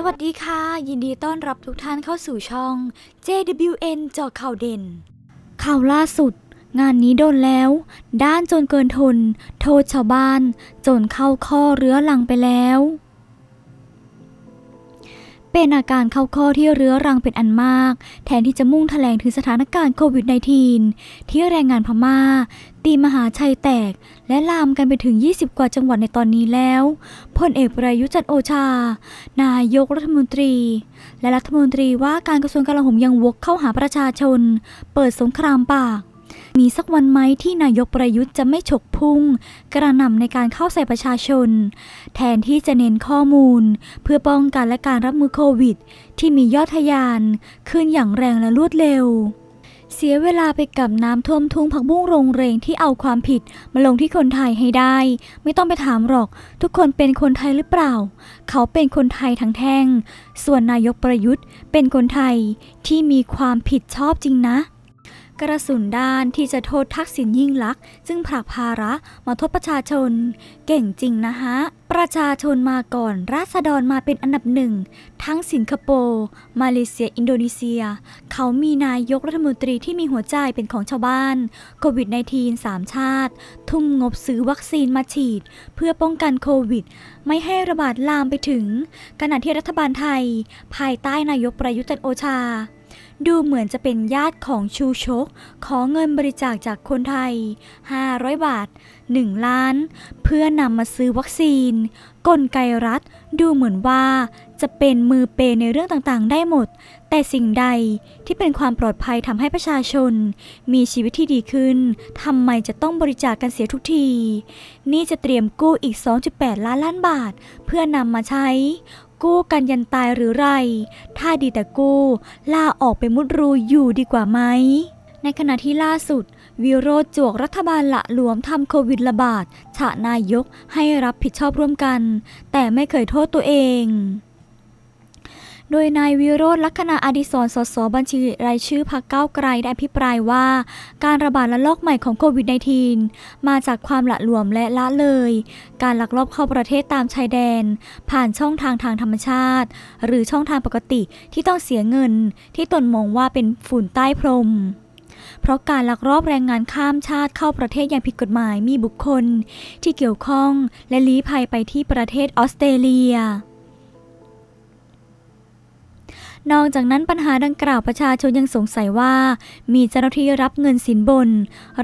สวัสดีค่ะ ยินดีต้อนรับทุกท่านเข้าสู่ช่อง JWN เจาะข่าวเด่น ข่าวล่าสุด งานนี้โดนแล้ว ด้านจนเกินทน โทษชาวบ้าน จนเข้าข้อเรื้อรังไปแล้ว เป็นอาการเข้าข้อที่เรื้อรังเป็นอันมาก แทนที่จะมุ่งแถลงถึงสถานการณ์โควิด -19 ที่แรงงานพม่า ตีมหาชัยแตก และลามกันไปถึง 20 กว่าจังหวัดในตอนนี้แล้วพลเอกประยุจันโอชา นายกรัฐมนตรี และรัฐมนตรีว่าการกระทรวงกลาโหมยังวกเข้าหาประชาชน เปิดสงครามปาก มีสักวันไหมที่นายกประยุทธ์จะไม่ฉกพุ่ง กระหน่ำในการเข้าใส่ประชาชน แทนที่จะเน้นข้อมูล เพื่อป้องกันและการรับมือโควิด ที่มียอดทะยาน ขึ้นอย่างแรงและรวดเร็วเสียเวลาไปกับน้ำท่วมทุ่งผักบุ้งโรงเรงที่เอาความผิดมาลงที่คนไทยให้ได้ ไม่ต้องไปถามหรอก ทุกคนเป็นคนไทยหรือเปล่า เขาเป็นคนไทยทั้งแท่ง ส่วนนายกประยุทธ์เป็นคนไทยที่มีความผิดชอบจริงนะ กระสุนด้านที่จะโทษทักษิณยิ่งลักษณ์ซึ่งผลักภาระมาโทษประชาชน เก่งจริงนะฮะ ประชาชนมาก่อนราษฎรมาเป็นอันดับหนึ่ง ทั้งสิงคโปร์มาเลเซีย อินโดนีเซีย เขามีนายกรัฐมนตรีที่มีหัวใจเป็นของชาวบ้านโควิด -19 สามชาติ ทุ่มงบซื้อวัคซีนมาฉีด เพื่อป้องกันโควิด ไม่ให้ระบาดลามไปถึงขณะที่รัฐบาลไทย ภายใต้นายกประยุทธ์จันโอชา ดูเหมือนจะเป็นญาติของชูชก ขอเงินบริจาคจากคนไทย 500 บาท 1 ล้าน เพื่อนำมาซื้อวัคซีน กลไกรัฐดูเหมือนว่าจะเป็นมือเปในเรื่องต่างๆ ได้หมด แต่สิ่งใดที่เป็นความปลอดภัยทำให้ประชาชน มีชีวิตที่ดีขึ้นทำไมจะต้องบริจาคกันเสียทุกที นี่จะเตรียมกู้อีก 2.8 ล้านล้านบาท เพื่อนำมาใช้ กู้กันยันตายหรือไร ถ้าดีแต่กู้ล่าออกไปมุดรูอยู่ดีกว่าไหม ในขณะที่ล่าสุด วิโรจน์จวกรัฐบาลละหลวมทำโควิดระบาดฉะนายกให้รับผิดชอบร่วมกัน แต่ไม่เคยโทษตัวเอง โดยนายวิโรจน์ลักษณะอดิศรสสบัญชีรายชื่อพรรคก้าไกลได้อภิปรายว่า การระบาดระลอกใหม่ของโควิด -19 มาจากความละหลวมและละเลย การลักลอบเข้าประเทศตามชายแดน ผ่านช่องทางทางธรรมชาติ หรือช่องทางปกติที่ต้องเสียเงิน ที่ตนมองว่าเป็นฝุ่นใต้พรมเพราะการลักลอบแรงงานข้ามชาติเข้าประเทศอย่างผิดกฎหมายมีบุคคล ที่เกี่ยวข้องและลี้ภัยไปที่ประเทศออสเตรเลีย นอกจากนั้นปัญหาดังกล่าวประชาชนยังสงสัยว่า มีเจ้าหน้าที่รับเงินสินบน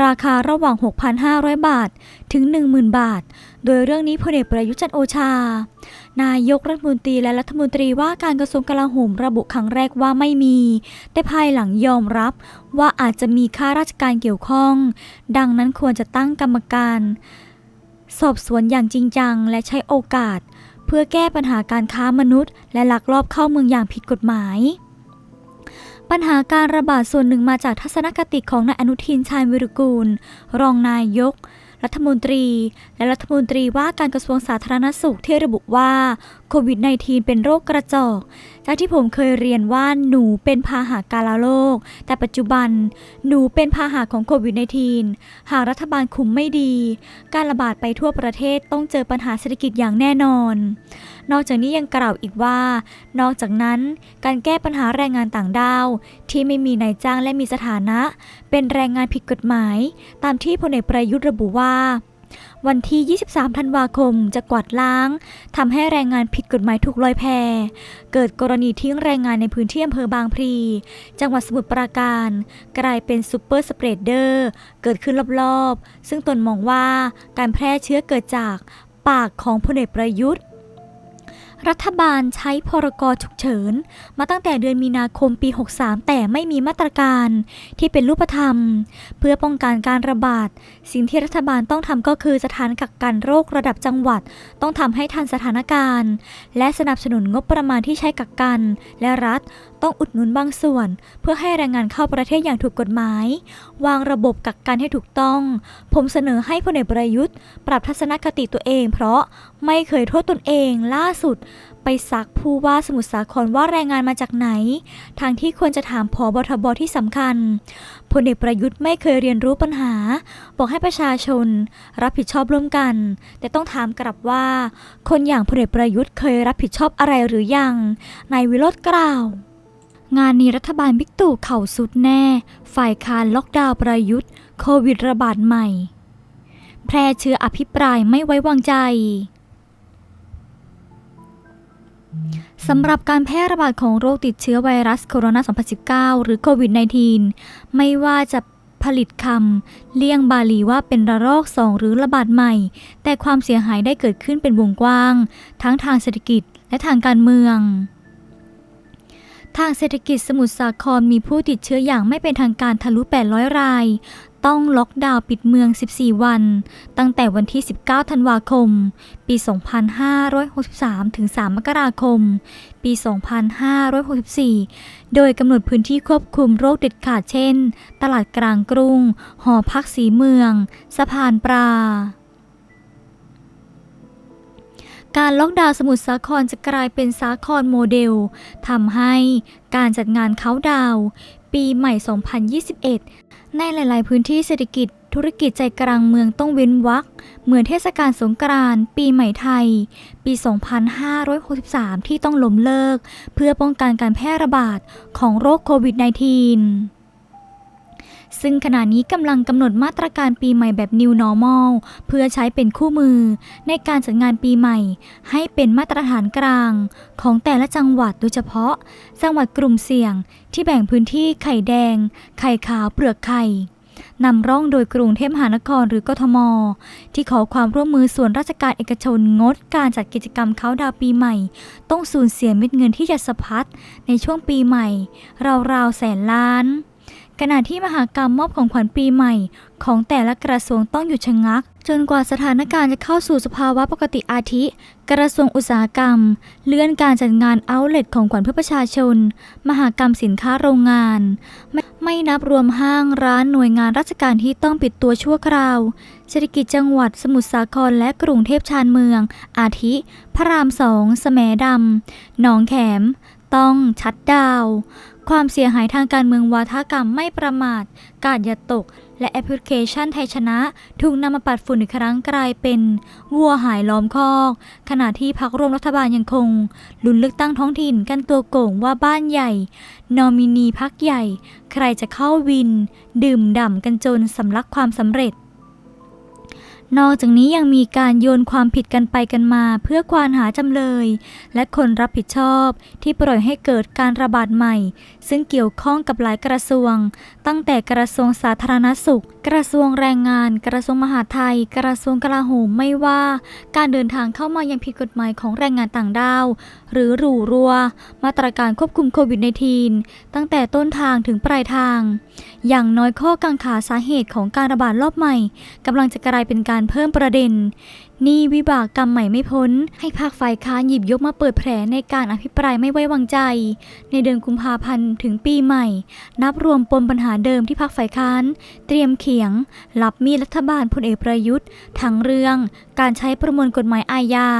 ราคาระหว่าง 6,500 บาท ถึง 10,000 บาท โดยเรื่องนี้พลเอกประยุจันโอชา นายกรัฐมนตรีและรัฐมนตรีว่าการกระทรวงกลาโหมระบุครั้งแรกว่าไม่มี แต่ภายหลังยอมรับว่าอาจจะมีข้าราชการเกี่ยวข้อง ดังนั้นควรจะตั้งกรรมการ สอบสวนอย่างจริงจัง และใช้โอกาส พื่อแก้ปัญหาการค้ามนุษย์ และลักลอบเข้าเมืองอย่างผิดกฎหมาย ปัญหาการระบาดส่วนหนึ่งมาจากทัศนคติของนายอนุทินชาญวิรุกูล รองนายก รัฐมนตรี และรัฐมนตรีว่าการกระทรวงสาธารณสุขที่ระบุว่าโควิด -19 เป็นโรคกระจอก จากที่ผมเคยเรียนว่าหนูเป็นพาหะกาลาโรค แต่ปัจจุบันหนูเป็นพาหะของโควิด -19 หากรัฐบาลคุมไม่ดี การระบาดไปทั่วประเทศต้องเจอปัญหาเศรษฐกิจอย่างแน่นอน นอกจากนี้ยังกล่าวอีกว่า นอกจากนั้นการแก้ปัญหาแรงงานต่างด้าว ที่ไม่มีนายจ้างและมีสถานะ เป็นแรงงานผิดกฎหมาย ตามที่พลเอกประยุทธ์ระบุว่า วันที่ 23 ธันวาคมจะกวาดล้างทำให้แรงงานผิดกฎหมายถูกลอยแพ เกิดกรณีทิ้งแรงงานในพื้นที่อำเภอบางพลี จังหวัดสมุทรปราการ กลายเป็นซูเปอร์สเปรดเดอร์ เกิดขึ้นรอบๆ ซึ่งตนมองว่าการแพร่เชื้อเกิดจากปากของพลเอกประยุทธ์ รัฐบาลใช้พรกฉุกเฉิน มาตั้งแต่เดือนมีนาคมปี 63 แต่ไม่มีมาตรการที่เป็นรูปธรรม เพื่อป้องกันการระบาด สิ่งที่รัฐบาลต้องทำก็คือสถานกักกันโรคระดับจังหวัด ต้องทำให้ทันสถานการณ์ และสนับสนุนงบประมาณที่ใช้กักกัน และรัฐ ต้องอุดหนุนบางส่วน เพื่อให้แรงงานเข้าประเทศอย่างถูกกฎหมาย วางระบบกักกันให้ถูกต้อง ผมเสนอให้พลเอกประยุทธ์ ปรับทัศนคติตัวเอง เพราะไม่เคยโทษตนเองล่าสุด ไปซักผู้ว่าสมุทรสาครว่าแรงงานมาจากไหน ทางที่ควรจะถามพอบทบที่สำคัญพลเอกประยุทธ์ไม่เคยเรียนรู้ปัญหา บอกให้ประชาชน รับผิดชอบร่วมกัน แต่ต้องถามกลับว่า คนอย่างพลเอกประยุทธ์เคยรับผิดชอบอะไรหรือยังนายวิโรธกล่าว งานนี้รัฐบาลบิ๊กตู่เข่าสุดแน่ ฝ่ายค้านล็อกดาวน์ประยุทธ์ โควิดระบาดใหม่ แพร่เชื้ออภิปรายไม่ไว้วางใจสำหรับการแพร่ระบาดของโรคติดเชื้อไวรัสโคโรนา 2019 หรือโควิด -19 ไม่ว่าจะผลิตคำเลี่ยงบาลีว่าเป็นระลอก2หรือระบาดใหม่ แต่ความเสียหายได้เกิดขึ้นเป็นวงกว้าง ทั้งทางเศรษฐกิจและทางการเมือง ทางเศรษฐกิจสมุทรสาครมีผู้ติดเชื้ออย่างไม่เป็นทางการทะลุ 800 ราย ต้องล็อกดาวน์ปิดเมือง 14 วัน ตั้งแต่วันที่ 19 ธันวาคม ปี 2563 ถึง 3 มกราคม ปี 2564 โดยกำหนดพื้นที่ควบคุมโรคเด็ดขาดเช่น ตลาดกลางกรุง หอพักสีเมือง สะพานปลา การล็อกดาวน์สมุทรสาครจะกลายเป็นสาครโมเดลทำให้การจัดงานเขาดาวปีใหม่ 2021 ในหลาย ๆ พื้นที่เศรษฐกิจธุรกิจใจกลางเมืองต้องเว้นวรรคเหมือนเทศกาลสงกรานต์ปีใหม่ไทย ปี 2563 ที่ต้องล้มเลิก เพื่อป้องกันการแพร่ระบาดของโรคโควิด -19 ซึ่งขณะนี้กำลังกำหนดมาตรการปีใหม่แบบ New Normal เพื่อใช้เป็นคู่มือ ในการจัดงานปีใหม่ ให้เป็นมาตรฐานกลาง ของแต่ละจังหวัดโดยเฉพาะ จังหวัดกลุ่มเสี่ยง ที่แบ่งพื้นที่ไข่แดง ไข่ขาวเปลือกไข่นำร่องโดยกรุงเทพมหานครหรือกทม ที่ขอความร่วมมือส่วนราชการเอกชนงดการจัดกิจกรรมเขาดาวปีใหม่ ต้องสูญเสียเม็ดเงินที่จะสะพัดในช่วงปีใหม่ ราวๆแสนล้าน ขณะที่มหากรรมมอบของขวัญปีใหม่ ของแต่ละกระทรวงต้องหยุดชะงัก จนกว่าสถานการณ์จะเข้าสู่สภาวะปกติอาทิ กระทรวงอุตสาหกรรม เลื่อนการจัดงานเอาเล็ตของขวัญเพื่อประชาชน มหากรรมสินค้าโรงงานไม่ไม่นับรวมห้างร้านหน่วยงานราชการที่ต้องปิดตัวชั่วคราวเศรษฐกิจจังหวัดสมุทรสาครและกรุงเทพชานเมือง อาทิ พระรามสองแสมดำหนองแขม ต้องชัดดาว ความเสียหายทางการเมืองวาทกรรมไม่ประมาท กาดอย่าตก และแอปพลิเคชันไทยชนะ ถูกนำมาปัดฝุ่นอีกครั้งกลายเป็น วัวหายล้อมคอก ขณะที่พักร่วมรัฐบาลยังคง ลุ้นเลือกตั้งท้องถิ่นกันตัวโก่งว่าบ้านใหญ่ นอมินีพักใหญ่ ใครจะเข้าวิน ดื่มด่ำกันจนสำลักความสำเร็จ นอกจากนี้ยังมีการโยนความผิดกันไปกันมา เพื่อควานหาจำเลย และคนรับผิดชอบ ที่ปล่อยให้เกิดการระบาดใหม่ ซึ่งเกี่ยวข้องกับหลายกระทรวง ตั้งแต่กระทรวงสาธารณสุข กระทรวงแรงงาน กระทรวงมหาดไทย กระทรวงกลาโหมไม่ว่า การเดินทางเข้ามายังผิดกฎหมายของแรงงานต่างด้าว หรือหรูรัว มาตรการควบคุมโควิด -19 ตั้งแต่ต้นทางถึงปลายทาง อย่างน้อยข้อกังขาสาเหตุของการระบาดรอบใหม่กำลังจะกลายเป็นการการเพิ่มประเด็น นี่วิบากกรรมใหม่ไม่พ้น ให้ภาคฝ่ายค้านหยิบยกมาเปิดแผลในการอภิปรายไม่ไว้วางใจ ในเดือนกุมภาพันธ์ถึงปีใหม่ นับรวมปมปัญหาเดิมที่ภาคฝ่ายค้าน เตรียมเขียงรับมีรัฐบาลพลเอกประยุทธ์ทั้งเรื่องการใช้ประมวลกฎหมายอาญา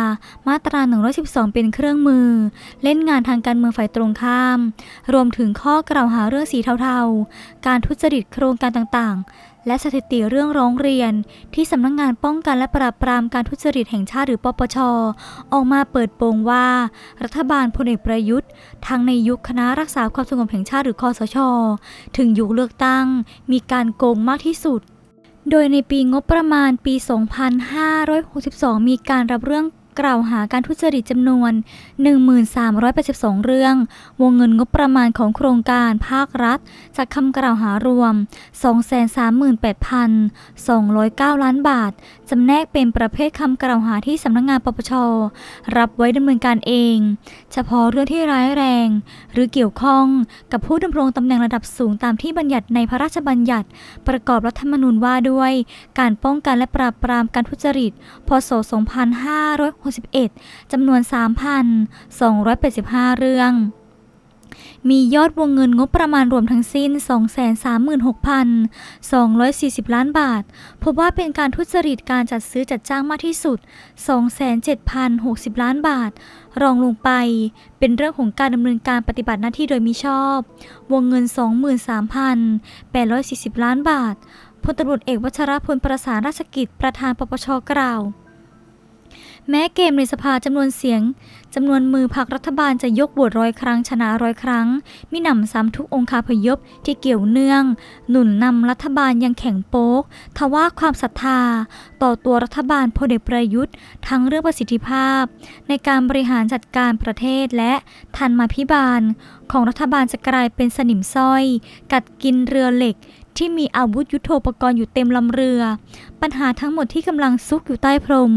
มาตรา 112 เป็นเครื่องมือ เล่นงานทางการเมืองฝ่ายตรงข้าม รวมถึงข้อกล่าวหาเรื่องสีเทาๆ การทุจริตโครงการต่างๆ และสถิติเรื่องร้องเรียนที่สำนักงงานป้องกันและปราบปรามการทุจริตแห่งชาติหรือปปช ออกมาเปิดโปงว่า รัฐบาลพลเอกประยุทธ์ทั้งในยุคคณะรักษาความสงบแห่งชาติหรือคอสช ถึงยุคเลือกตั้ง มีการโกงมากที่สุด โดยในปีงบประมาณปี 2562 มีการรับเรื่อง กล่าวหาการทุจริตจำนวน 1382 เรื่อง วงเงินงบประมาณของโครงการภาครัฐ จากคำกล่าวหารวม 238,209 ล้านบาท จำแนกเป็นประเภทคำกล่าวหาที่สำนักงงานปปช รับไว้ดำเนินการเอง เฉพาะเรื่องที่ร้ายแรง หรือเกี่ยวข้องกับผู้ดำรงตำแหน่งระดับสูงตามที่บัญญัติในพระราชบัญญัติ ประกอบรัฐธรรมนูญว่าด้วย การป้องกันและปราบปรามการทุจริต พศ2561 จำนวน 3,285 เรื่อง มียอดวงเงินงบประมาณรวมทั้งสิ้น 236,240 ล้านบาท พบว่าเป็นการทุจริตการจัดซื้อจัดจ้างมากที่สุด 207,060 ล้านบาท รองลงไปเป็นเรื่องของการดำเนินการปฏิบัติหน้าที่โดยมิชอบ วงเงิน 23,840 ล้านบาทพลตำรวจเอกวัชรพลประสานราชกิจประธานปปชกล่าว แม้เกมในสภาจำนวนเสียงจำนวนมือพักรัฐบาลจะยกบวชร้อยครั้งชนะร้อยครั้ง มิหนำซ้ำทุกองคาพยพที่เกี่ยวเนื่อง หนุนนำรัฐบาลยังแข็งโป๊ก ทว่าความศรัทธา ต่อตัวรัฐบาลพลเอกประยุทธ์ ทั้งเรื่องประสิทธิภาพ ในการบริหารจัดการประเทศและทันมาพิบาล ของรัฐบาลจะกลายเป็นสนิมสร้อย กัดกินเรือเหล็ก ที่มีอาวุธยุโทโธปกรณ์อยู่เต็มลำเรือ ปัญหาทั้งหมดที่กำลังซุกอยู่ใต้พรม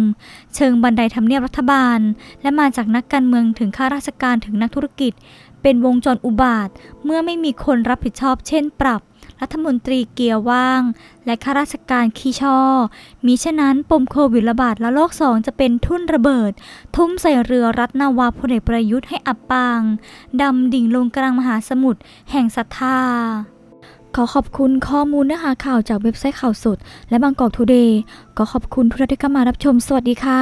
เชิงบันไดทำเนียบรัฐบาล และมาจากนักการเมืองถึงข้าราชการถึงนักธุรกิจ เป็นวงจรอุบาท เมื่อไม่มีคนรับผิดชอบเช่นปรับ รัฐมนตรีเกียร์ว่าง และข้าราชการขี้ช่อ มิฉะนั้นปมโควิดระบาดและโลกสองจะเป็นทุ่นระเบิด ทุ่มใส่เรือรัฐนาวาพลเอกประยุทธ์ให้อับปาง ดำดิ่งลงกลางมหาสมุทรแห่งศรัทธา ขอขอบคุณข้อมูลเนื้อหาข่าวจากเว็บไซต์ข่าวสด และบางกอกทูเดย์ ก็ขอบคุณทุกท่านที่เข้ามารับชม สวัสดีค่ะ